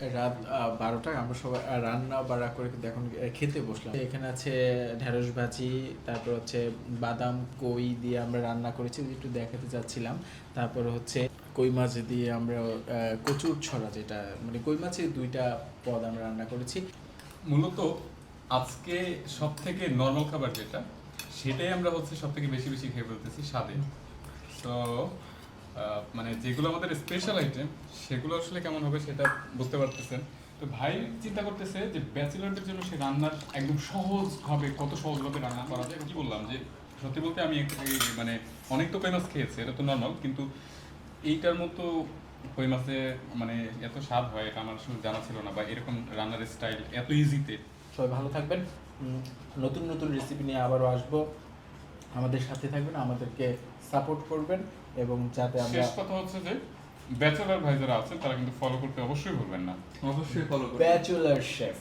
রাত বারোটায় আমরা সবাই রান্না বাড়া করে কিন্তু খেতে বসলাম। এখানে আছে ঢেঁড়স ভাজি, তারপর হচ্ছে বাদাম, কই দিয়ে আমরা রান্না করেছি একটু দেখাতে যাচ্ছিলাম তারপর হচ্ছে কই মাছ দিয়ে আমরা কচুর ছড়া যেটা মানে কই মাছের দুইটা পদ আমরা রান্না করেছি। মূলত আজকে সব থেকে নর্মাল খাবার যেটা, সেটাই আমরা হচ্ছে সব থেকে বেশি বেশি খেয়ে ফেলতেছি স্বাদে। তো মানে যেগুলো আমাদের স্পেশাল আইটেম সেগুলো আসলে কেমন হবে সেটা বুঝতে পারতেছেন। তো ভাই চিন্তা করতেছে যে ব্যাচেলরদের জন্য সে রান্নার একদম সহজভাবে কত সহজভাবে রান্না করা যায়? কি বললাম যে, সত্যি বলতে আমি মানে অনেক তো ফেমাস খেয়েছি, এটা তো নর্মাল কিন্তু এইটার মতো কই মাছে মানে এত স্বাদ হয়, এটা আমার আসলে জানা ছিল না, বা এরকম রান্নার স্টাইল এত ইজিতে সবাই ভালো থাকবেন। নতুন নতুন রেসিপি নিয়ে আবারও আসব। আমাদের সাথে থাকবেন আমাদেরকে সাপোর্ট করবেন এবং যাতে আমরা শেষ কথা হচ্ছে যে ব্যাচেলার ভাই যারা আছেন তারা কিন্তু ফলো করতে অবশ্যই ভুলবেন না। অবশ্যই ফলো করবেন। Bachelor chef